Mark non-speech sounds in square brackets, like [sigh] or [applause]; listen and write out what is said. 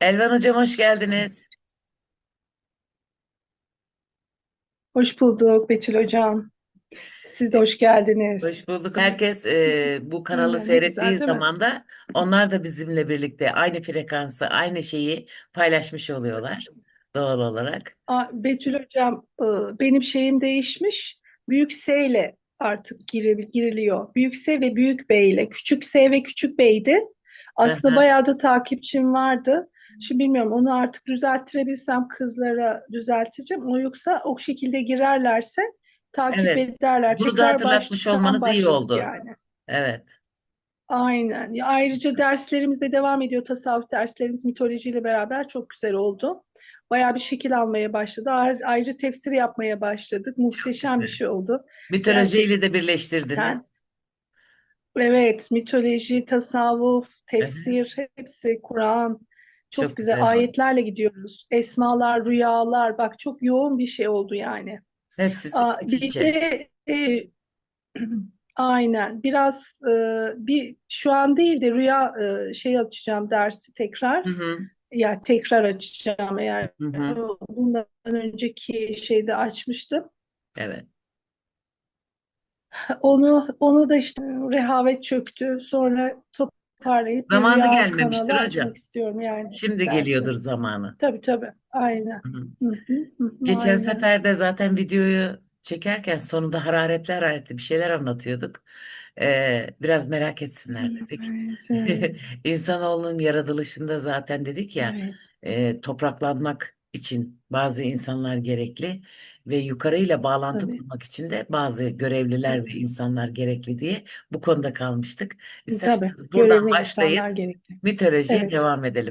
Elvan Hocam hoş geldiniz. Hoş bulduk Betül Hocam. Siz de hoş geldiniz. Hoş bulduk. Herkes e, bu kanalı Aynen, ne seyrettiği güzel değil mi? zaman da onlar da bizimle birlikte aynı frekansı, aynı şeyi paylaşmış oluyorlar doğal olarak. Aa, Betül Hocam, e, benim şeyim değişmiş. Büyük S ile artık giri- giriliyor. Büyük S ve Büyük B ile. Küçük S ve Küçük B'ydi. Aslında Aha. bayağı da takipçim vardı. Şimdi bilmiyorum onu artık düzelttirebilsem kızlara düzelteceğim. O yoksa o şekilde girerlerse takip Evet. ederler. Bunu da Tekrar hatırlatmış baştan olmanız iyi oldu. yani. Evet. Aynen. Ayrıca derslerimiz de devam ediyor. Tasavvuf derslerimiz mitolojiyle beraber çok güzel oldu. Bayağı bir şekil almaya başladı. Ayrı- Ayrıca tefsir yapmaya başladık. Muhteşem bir şey oldu. Mitolojiyle de birleştirdiniz. Gerçekten. Evet, mitoloji, tasavvuf, tefsir hepsi, Kur'an. Çok Çok güzel güzel ayetlerle gidiyoruz. Esmalar, rüyalar. Bak çok yoğun bir şey oldu yani. Hepsi Aa, bir de e, [clears throat] aynen biraz e, bir şu an değil de rüya e, şey açacağım dersi tekrar. Hı hı. Ya tekrar açacağım eğer Hı hı. bundan önceki şeyde açmıştım. Evet. Onu onu da işte rehavet çöktü. Sonra toparlayıp Zamanı gelmemiştir kanalı hocam. açmak istiyorum yani Şimdi dersi. geliyordur zamanı. Tabii tabii. Aynen. Hı hı. Hı hı, hı hı, Geçen aynen. sefer de zaten videoyu çekerken sonunda hararetli hararetli bir şeyler anlatıyorduk. Ee, biraz merak etsinler dedik. Evet, [laughs] evet, İnsanoğlunun yaratılışında zaten dedik ya evet. e, topraklanmak için bazı insanlar gerekli ve yukarıyla bağlantı Tabii, kurmak için de bazı görevliler ve insanlar gerekli diye bu konuda kalmıştık. Tabii. İsterseniz buradan Görevli başlayıp insanlar gerekli. mitolojiye Evet. devam edelim.